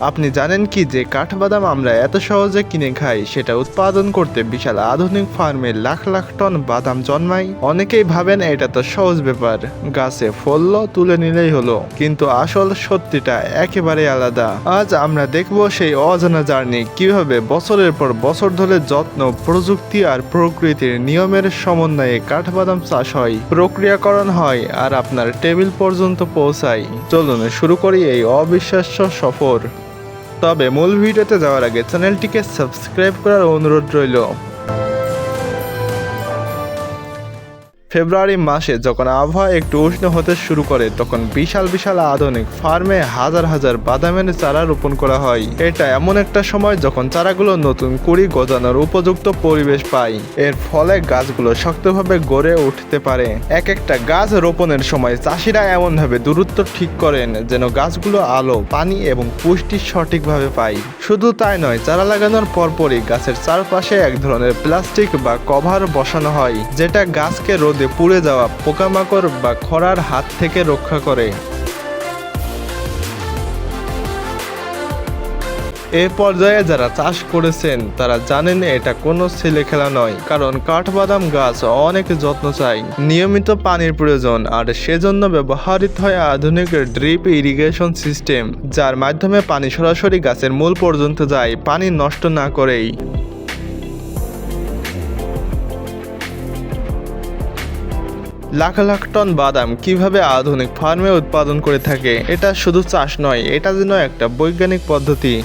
আপনি জানেন কি যে কাঠবাদাম আমরা এত সহজে কিনে খাই, সেটা উৎপাদন করতে বিশাল আধুনিক ফার্মে লাখ লাখ টন বাদাম জন্মায়। অনেকেই ভাবেন এটা তো সহজ ব্যাপার, গাছে ফলল তুলে নিলেই হলো। কিন্তু আসল সত্যিটা একেবারে আলাদা। আজ আমরা দেখব সেই অজানা জার্নি, কীভাবে বছরের পর বছর ধরে যত্ন, প্রযুক্তি আর প্রকৃতির নিয়মের সমন্বয়ে কাঠবাদাম চাষ হয়, প্রক্রিয়াকরণ হয় আর আপনার টেবিল পর্যন্ত পৌঁছায়। চলুন শুরু করি এই অবিশ্বাস্য সফর। তবে মূল ভিডিওতে যাওয়ার আগে চ্যানেলটিকে সাবস্ক্রাইব করার অনুরোধ রইল। ফেব্রুয়ারি মাসে যখন আবহাওয়া একটু উষ্ণ হতে শুরু করে, তখন বিশাল বিশাল আধুনিক ফার্মে হাজার হাজার বাদামের চারা রোপণ করা হয়। এটা এমন একটা সময় যখন চারাগুলো নতুন কুড়ি গজানোর উপযুক্ত পরিবেশ পায়। এর ফলে গাছগুলো শক্তভাবে গড়ে উঠতে পারে। এক একটা গাছ রোপণের সময় চাষিরা এমনভাবে দূরত্ব ঠিক করেন যেন গাছগুলো আলো, পানি এবং পুষ্টি সঠিকভাবে পায়। শুধু তাই নয়, চারা লাগানোর পরপরই গাছের চারপাশে এক ধরনের প্লাস্টিক বা কভার বসানো হয়, যেটা গাছকে রোদে পুড়ে যাওয়া পোকামাকড় বা খরার হাত থেকে রক্ষা করে। এ পর্যায়ে যারা চাষ করেছেন, তারা জানেন এটা কোনো ছেলে খেলা নয়, কারণ কাঠবাদাম গাছ অনেক যত্ন চাই নিয়মিত পানির প্রয়োজন, আর সেজন্য ব্যবহৃত হয় আধুনিক ড্রিপ ইরিগেশন সিস্টেম, যার মাধ্যমে পানি সরাসরি গাছের মূল পর্যন্ত যায়, পানি নষ্ট না করেই। লাখ লাখ টন বাদাম কীভাবে আধুনিক ফার্মে উৎপাদন করে থাকে, এটা শুধু চাষ নয়, এটা যেন একটা বৈজ্ঞানিক পদ্ধতি।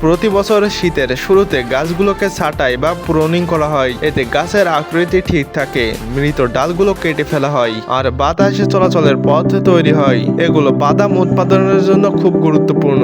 প্রতি বছর শীতের শুরুতে গাছগুলোকে ছাঁটাই বা প্রুনিং করা হয়, এতে গাছের আকৃতি ঠিক থাকে, মৃত ডালগুলো কেটে ফেলা হয়, আর বাতাসে চলাচলের পথ তৈরি হয়। এগুলো বাদাম উৎপাদনের জন্য খুব গুরুত্বপূর্ণ।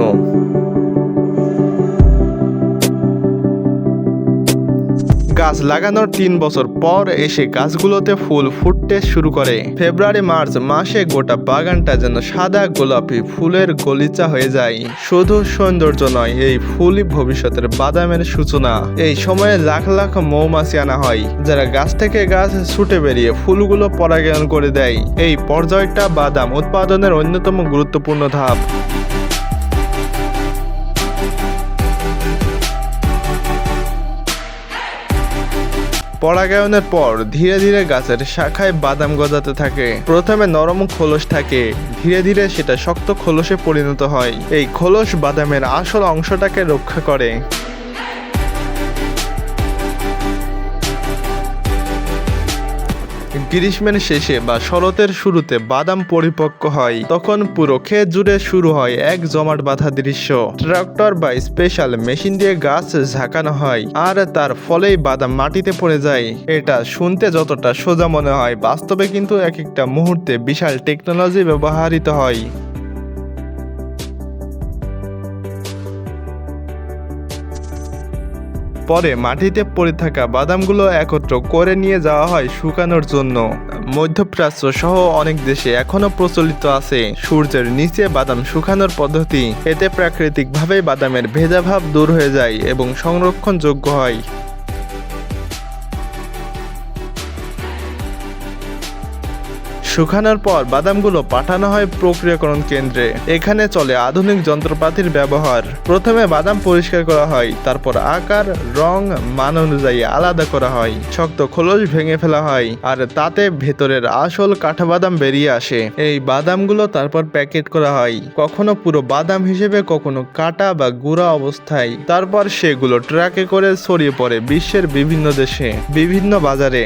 গাছ লাগানোর তিন বছর পর এসে গাছগুলোতে ফুল ফুটতে শুরু করে। ফেব্রুয়ারি, মার্চ মাসে গোটা বাগানটা যেন সাদা গোলাপি ফুলের গলিচা হয়ে যায়। শুধু সৌন্দর্য নয়, এই ফুলই ভবিষ্যতের বাদামের সূচনা। এই সময়ে লাখ লাখ মৌমাছি আনা হয়, যারা গাছ থেকে গাছ ছুটে বেরিয়ে ফুলগুলো পরাগায়ন করে দেয়। এই পর্যায়টা বাদাম উৎপাদনের অন্যতম গুরুত্বপূর্ণ ধাপ। পরাগায়নের পর ধীরে ধীরে গাছের শাখায় বাদাম গজাতে থাকে। প্রথমে নরম খোলস থাকে, ধীরে ধীরে সেটা শক্ত খোলসে পরিণত হয়। এই খোলস বাদামের আসল অংশটাকে রক্ষা করে। গ্রীষ্মের শেষে বা শরতের শুরুতে বাদাম পরিপক্ক হয়। তখন পুরো ক্ষেত জুড়ে শুরু হয় এক জমাট বাঁধা দৃশ্য। ট্রাক্টর বা স্পেশাল মেশিন দিয়ে গাছ ঝাঁকানো হয় আর তার ফলেই বাদাম মাটিতে পড়ে যায়। এটা শুনতে যতটা সোজা মনে হয়, বাস্তবে কিন্তু এক একটা মুহূর্তে বিশাল টেকনোলজি ব্যবহৃত হয়। পরে মাটিতে পড়ে থাকা বাদামগুলো একত্র করে নিয়ে যাওয়া হয় শুকানোর জন্য। মধ্যপ্রাচ্য সহ অনেক দেশে এখনও প্রচলিত আছে সূর্যের নিচে বাদাম শুকানোর পদ্ধতি। এতে প্রাকৃতিকভাবে বাদামের ভেজাভাব দূর হয়ে যায় এবং সংরক্ষণযোগ্য হয়। শুকানোর পর বাদামগুলো পাঠানো হয় প্রক্রিয়াকরণ কেন্দ্রে। এখানে চলে আধুনিক যন্ত্রপাতির ব্যবহার। প্রথমে বাদাম পরিষ্কার করা হয়, তারপর আকার, রং, মান অনুযায়ী আলাদা করা হয়। শক্ত খোলস ভেঙে ফেলা হয়, আর তাতে ভেতরের আসল কাঠা বাদাম বেরিয়ে আসে। এই বাদামগুলো তারপর প্যাকেট করা হয়। কখনো পুরো বাদাম হিসেবে, কখনো কাটা বা গুঁড়া অবস্থায়। তারপর সেগুলো ট্রাকে করে ছড়িয়ে পড়ে বিশ্বের বিভিন্ন দেশে, বিভিন্ন বাজারে।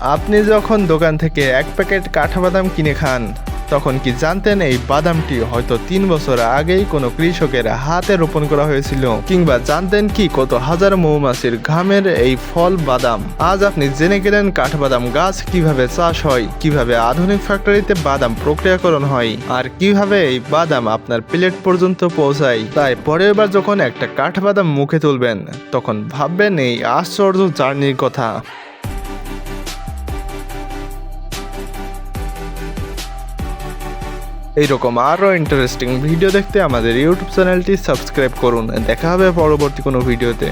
আপনি যখন দোকান থেকে এক প্যাকেট কাঠাবাদাম কিনে খান, তখন কি জানতেন এই বাদামটি হয়তো তিন বছর আগেই কোনো কৃষকের হাতে রোপণ করা হয়েছিল? কিংবা জানতেন কি কত হাজার মৌমাছির ঘামের এই ফল বাদাম? আজ আপনি জেনে গেলেন কাঠবাদাম গাছ কীভাবে চাষ হয়, কীভাবে আধুনিক ফ্যাক্টরিতে বাদাম প্রক্রিয়াকরণ হয়, আর কীভাবে এই বাদাম আপনার প্লেট পর্যন্ত পৌঁছায়। তাই পরের বার যখন একটা কাঠবাদাম মুখে তুলবেন, তখন ভাববেন এই আশ্চর্য জার্নির কথা। এইরকম আরও ইন্টারেস্টিং ভিডিও দেখতে আমাদের ইউটিউব চ্যানেলটি সাবস্ক্রাইব করুন। দেখা হবে পরবর্তী কোনো ভিডিওতে